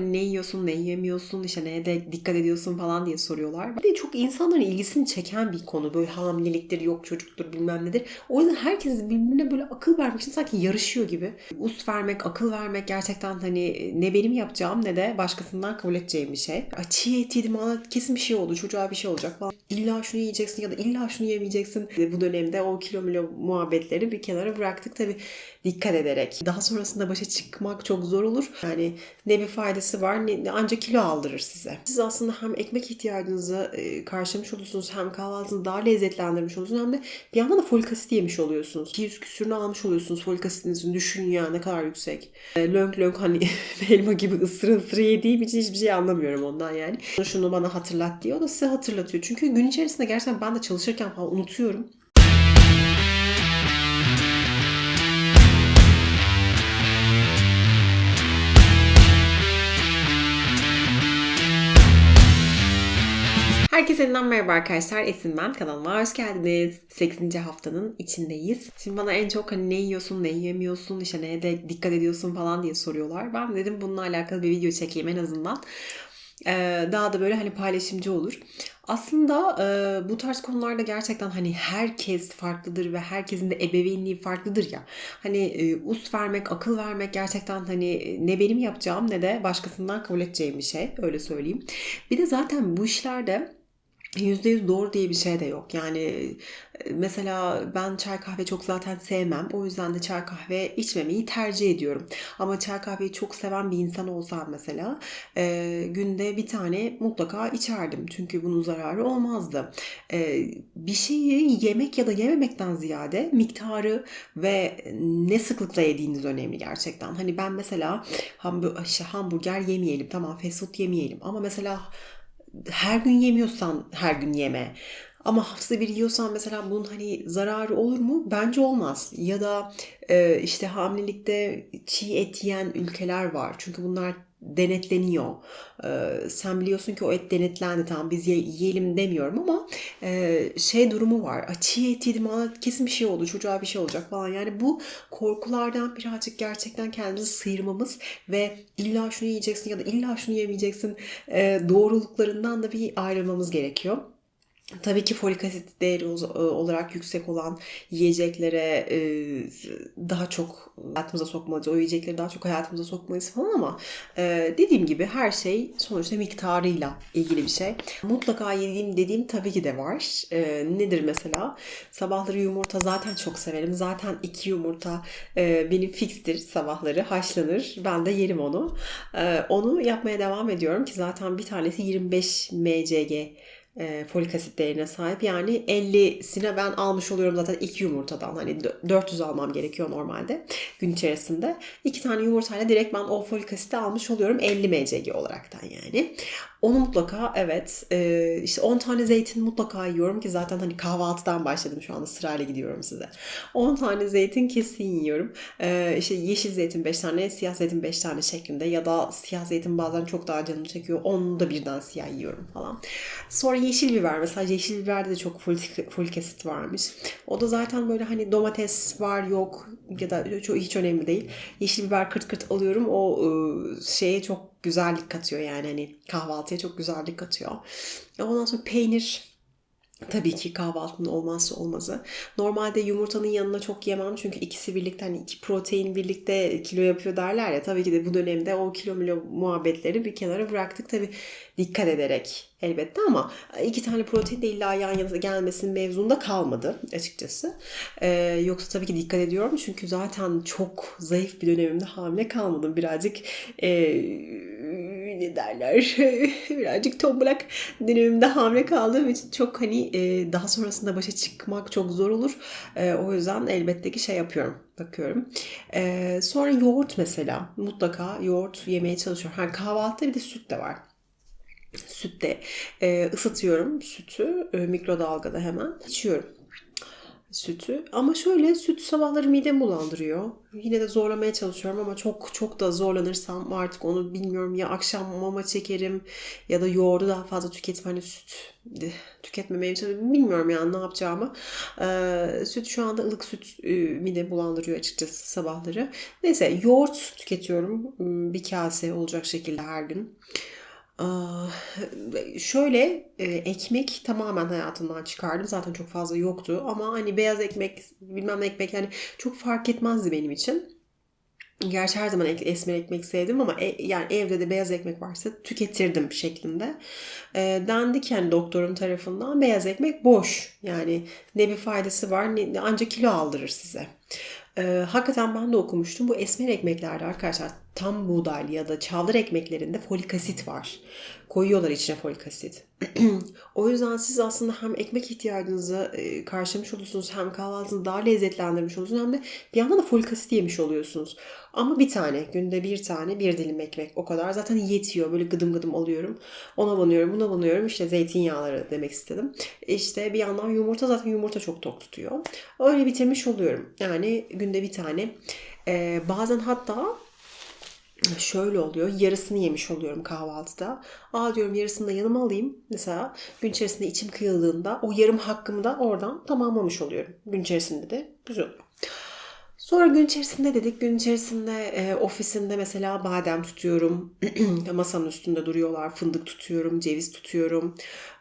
Ne yiyorsun, ne yemiyorsun, işte neye de dikkat ediyorsun falan diye soruyorlar. Bir de çok insanların ilgisini çeken bir konu. Böyle hamileliktir, yok çocuktur bilmem nedir. O yüzden herkes birbirine böyle akıl vermek için sanki yarışıyor gibi. Us vermek, akıl vermek gerçekten hani ne benim yapacağım ne de başkasından kabul edeceğim bir şey. Çiğ et yedim ama kesin bir şey oldu, çocuğa bir şey olacak falan. İlla şunu yiyeceksin ya da illa şunu yemeyeceksin. Bu dönemde o kilo milo muhabbetleri bir kenara bıraktık tabii dikkat ederek. Daha sonrasında başa çıkmak çok zor olur. Yani ne bir faydası var ne ancak kilo aldırır size. Siz aslında hem ekmek ihtiyacınızı e, karşılamış olursunuz hem kahvaltınızı daha lezzetlendirmiş olursunuz hem de bir yandan da folik asit yemiş oluyorsunuz. 200 küsürünü almış oluyorsunuz folik asitinizin. Düşünün ya ne kadar yüksek. E, lönk lönk hani elma gibi ısırı ısırı yediğim için hiçbir şey anlamıyorum ondan yani. Şunu bana hatırlat diyor. O da size hatırlatıyor. Çünkü gün içerisinde gerçekten ben de çalışırken falan unutuyorum. Herkese yeniden merhaba arkadaşlar. Esin ben. Kanalıma hoş geldiniz. 8. haftanın içindeyiz. Şimdi bana en çok hani ne yiyorsun, ne yemiyorsun, işte neye de dikkat ediyorsun falan diye soruyorlar. Ben dedim bununla alakalı bir video çekeyim en azından. Ee, daha da böyle hani paylaşımcı olur. Aslında e, bu tarz konularda gerçekten hani herkes farklıdır ve herkesin de ebeveynliği farklıdır ya. Hani e, us vermek, akıl vermek gerçekten hani ne benim yapacağım ne de başkasından kabul edeceğim bir şey. Öyle söyleyeyim. Bir de zaten bu işlerde %100 doğru diye bir şey de yok. Yani e, mesela ben çay kahve çok zaten sevmem. O yüzden de çay kahve içmemeyi tercih ediyorum. Ama çay kahveyi çok seven bir insan olsam mesela e, günde bir tane mutlaka içerdim. Çünkü bunun zararı olmazdı. E, bir şeyi yemek ya da yememekten ziyade miktarı ve ne sıklıkla yediğiniz önemli gerçekten. Hani ben mesela işte hamburger yemeyelim tamam fast food yemeyelim ama mesela her gün yemiyorsan her gün yeme. Ama haftada bir yiyorsan mesela bunun hani zararı olur mu? Bence olmaz. Ya da e, işte hamilelikte çiğ et yiyen ülkeler var. Çünkü bunlar denetleniyor. Ee, sen biliyorsun ki o et denetlendi tamam biz ye- yiyelim demiyorum ama e, şey durumu var. Çiğ et yedim ama kesin bir şey oldu çocuğa bir şey olacak falan. Yani bu korkulardan birazcık gerçekten kendimizi sıyırmamız ve illa şunu yiyeceksin ya da illa şunu yemeyeceksin e, doğruluklarından da bir ayrılmamız gerekiyor. Tabii ki folik asit değeri olarak yüksek olan yiyeceklere daha çok hayatımıza sokmalıyız. O yiyecekleri daha çok hayatımıza sokmalıyız falan ama dediğim gibi her şey sonuçta miktarıyla ilgili bir şey. Mutlaka yediğim dediğim tabii ki de var. Nedir mesela? Sabahları yumurta zaten çok severim. Zaten iki yumurta benim fikstir sabahları. Haşlanır. Ben de yerim onu. Onu yapmaya devam ediyorum ki zaten bir tanesi 25 mcg e, folik asit değerine sahip. Yani 50'sine ben almış oluyorum zaten iki yumurtadan. Hani 400 almam gerekiyor normalde gün içerisinde. İki tane yumurtayla direkt ben o folik asiti almış oluyorum 50 mcg olaraktan yani. Onu mutlaka evet e, işte 10 tane zeytin mutlaka yiyorum ki zaten hani kahvaltıdan başladım şu anda sırayla gidiyorum size. 10 tane zeytin kesin yiyorum. E, işte yeşil zeytin 5 tane, siyah zeytin 5 tane şeklinde ya da siyah zeytin bazen çok daha canım çekiyor. Onu da birden siyah yiyorum falan. Sonra yeşil biber mesela yeşil biberde de çok folik, folik asit varmış. O da zaten böyle hani domates var yok ya da çok hiç önemli değil. Yeşil biber kırt kırt alıyorum. O ıı, şeye çok güzellik katıyor yani hani kahvaltıya çok güzellik katıyor. Ondan sonra peynir Tabii ki kahvaltının olmazsa olmazı. Normalde yumurtanın yanına çok yemem çünkü ikisi birlikte hani iki protein birlikte kilo yapıyor derler ya. Tabii ki de bu dönemde o kilo milo muhabbetleri bir kenara bıraktık. Tabii dikkat ederek elbette ama iki tane protein de illa yan yana gelmesinin mevzunda kalmadı açıkçası. Ee, yoksa tabii ki dikkat ediyorum çünkü zaten çok zayıf bir dönemimde hamile kalmadım. Birazcık ee, ne derler birazcık tombalak dönemimde hamile kaldığım için çok hani e, daha sonrasında başa çıkmak çok zor olur. E, o yüzden elbette ki şey yapıyorum bakıyorum. E, sonra yoğurt mesela mutlaka yoğurt yemeye çalışıyorum. Ha, kahvaltıda bir de süt de var sütte e, ısıtıyorum sütü e, mikrodalgada hemen içiyorum. Sütü. Ama şöyle süt sabahları midemi bulandırıyor. Yine de zorlamaya çalışıyorum ama çok çok da zorlanırsam artık onu bilmiyorum ya akşam mama çekerim ya da yoğurdu daha fazla tüketip hani süt tüketmemeye. Bilmiyorum yani ne yapacağımı. Ee, süt şu anda ılık süt e, mide bulandırıyor açıkçası sabahları. Neyse yoğurt tüketiyorum. Bir kase olacak şekilde her gün. Şöyle e, ekmek tamamen hayatımdan çıkardım. Zaten çok fazla yoktu ama hani beyaz ekmek bilmem ne ekmek yani çok fark etmezdi benim için. Gerçi her zaman esmer ekmek sevdim ama e, yani evde de beyaz ekmek varsa tüketirdim şeklinde. E, dendi ki hani doktorum tarafından beyaz ekmek boş. Yani ne bir faydası var ancak kilo aldırır size. E, hakikaten ben de okumuştum. Bu esmer ekmeklerde arkadaşlar tam buğdaylı ya da çavdar ekmeklerinde folik asit var. Koyuyorlar içine folik asit. o yüzden siz aslında hem ekmek ihtiyacınızı e, karşılamış oluyorsunuz hem kahvaltınızı daha lezzetlendirmiş oluyorsunuz hem de bir yandan da folik asit yemiş oluyorsunuz. Ama bir tane günde bir tane bir dilim ekmek o kadar zaten yetiyor. Böyle gıdım gıdım alıyorum. Ona banıyorum buna banıyorum işte zeytinyağları demek istedim. İşte bir yandan yumurta zaten yumurta çok tok tutuyor. Öyle bitirmiş oluyorum. Yani günde bir tane. Ee, bazen hatta şöyle oluyor. Yarısını yemiş oluyorum kahvaltıda. Aa diyorum yarısını da yanıma alayım. Mesela gün içerisinde içim kıyıldığında o yarım hakkımı da oradan tamamlamış oluyorum. Gün içerisinde de güzel oluyor. Sonra gün içerisinde dedik. Gün içerisinde e, ofisinde mesela badem tutuyorum. Masanın üstünde duruyorlar. Fındık tutuyorum, ceviz tutuyorum.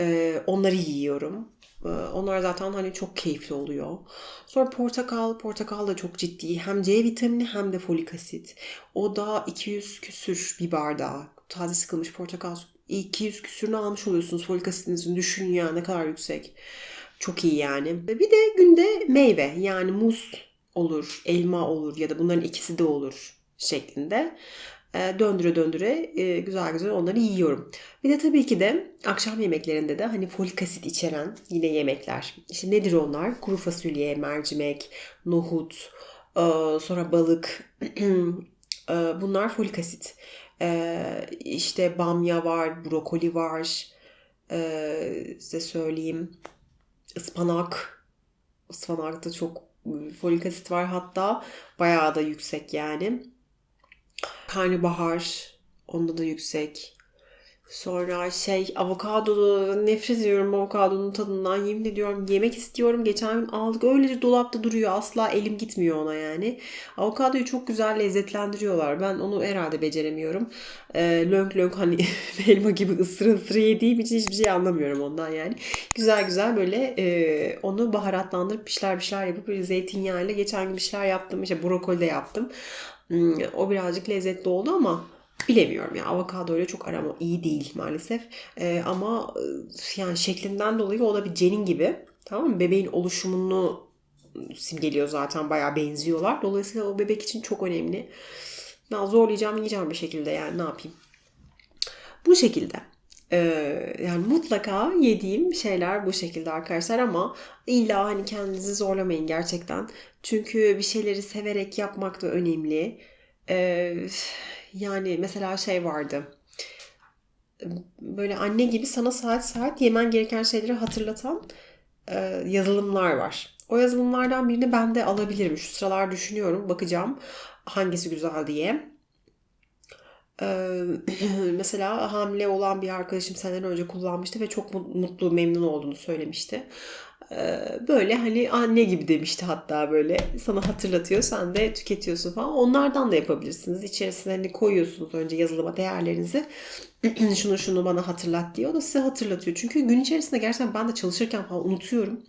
E, onları yiyorum. Ee, onlar zaten hani çok keyifli oluyor. Sonra portakal, portakal da çok ciddi. Hem C vitamini hem de folik asit. O da 200 küsür bir bardağı. Taze sıkılmış portakal 200 küsürünü almış oluyorsunuz. Folik asitinizin düşünün ya ne kadar yüksek. Çok iyi yani. Bir de günde meyve yani muz olur, elma olur ya da bunların ikisi de olur şeklinde. E, döndüre döndüre e, güzel güzel onları yiyorum. Bir de tabii ki de akşam yemeklerinde de hani folik asit içeren yine yemekler. İşte nedir onlar? Kuru fasulye, mercimek, nohut, e, sonra balık. Bunlar folik asit. İşte bamya var, brokoli var. Size söyleyeyim. Ispanak. Ispanakta çok folik asit var hatta. Bayağı da yüksek yani. Karnabahar onda da yüksek. Sonra şey avokado nefret ediyorum avokadonun tadından. Yemin ediyorum yemek istiyorum. Geçen gün aldık öylece dolapta duruyor. Asla elim gitmiyor ona yani. Avokadoyu çok güzel lezzetlendiriyorlar. Ben onu herhalde beceremiyorum. Ee, lönk lönk hani elma gibi ısırı ısırı yediğim için hiçbir şey anlamıyorum ondan yani. Güzel güzel böyle e, onu baharatlandırıp bir şeyler bir şeyler yapıp böyle zeytinyağıyla geçen gün bir şeyler yaptım. İşte brokoli de yaptım. Hmm, o birazcık lezzetli oldu ama bilemiyorum ya avokado öyle çok arama iyi değil maalesef. Ee, ama yani şeklinden dolayı o da bir cenin gibi. Tamam mı? Bebeğin oluşumunu simgeliyor zaten bayağı benziyorlar. Dolayısıyla o bebek için çok önemli. Ben zorlayacağım yiyeceğim bir şekilde yani ne yapayım. Bu şekilde. Ee, yani mutlaka yediğim şeyler bu şekilde arkadaşlar ama illa hani kendinizi zorlamayın gerçekten. Çünkü bir şeyleri severek yapmak da önemli. Ee, yani mesela şey vardı. Böyle anne gibi sana saat saat yemen gereken şeyleri hatırlatan e, yazılımlar var. O yazılımlardan birini ben de alabilirim. Şu sıralar düşünüyorum. Bakacağım hangisi güzel diye. Ee, mesela hamile olan bir arkadaşım senden önce kullanmıştı ve çok mutlu, memnun olduğunu söylemişti. Ee, böyle hani anne gibi demişti hatta böyle sana hatırlatıyor sen de tüketiyorsun falan. Onlardan da yapabilirsiniz. İçerisine hani koyuyorsunuz önce yazılıma değerlerinizi. şunu şunu bana hatırlat diye. O da size hatırlatıyor. Çünkü gün içerisinde gerçekten ben de çalışırken falan unutuyorum.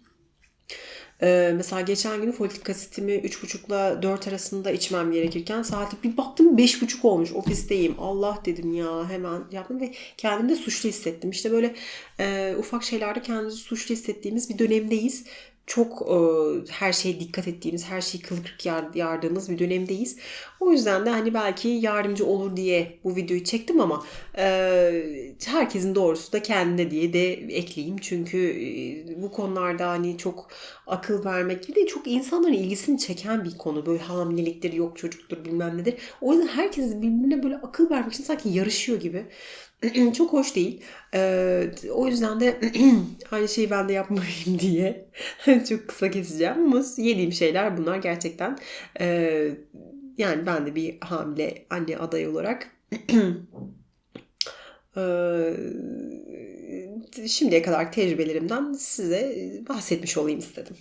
Ee, mesela geçen gün folik asitimi 3.5 ile 4 arasında içmem gerekirken saati bir baktım 5.5 olmuş ofisteyim. Allah dedim ya hemen yaptım ve kendimi de suçlu hissettim. İşte böyle e, ufak şeylerde kendimizi suçlu hissettiğimiz bir dönemdeyiz çok e, her şeye dikkat ettiğimiz, her şeyi kıl kırk yardığımız bir dönemdeyiz. O yüzden de hani belki yardımcı olur diye bu videoyu çektim ama e, herkesin doğrusu da kendine diye de ekleyeyim. Çünkü e, bu konularda hani çok akıl vermek gibi değil, çok insanların ilgisini çeken bir konu. Böyle hamileliktir, yok çocuktur bilmem nedir. O yüzden herkes birbirine böyle akıl vermek için sanki yarışıyor gibi. çok hoş değil. Ee, o yüzden de aynı şeyi ben de yapmayayım diye çok kısa keseceğim. Ama yediğim şeyler bunlar gerçekten. Ee, yani ben de bir hamile anne adayı olarak ee, şimdiye kadar tecrübelerimden size bahsetmiş olayım istedim.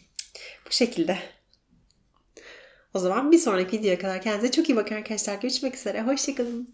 Bu şekilde. O zaman bir sonraki videoya kadar kendinize çok iyi bakın arkadaşlar. Görüşmek üzere. Hoşçakalın.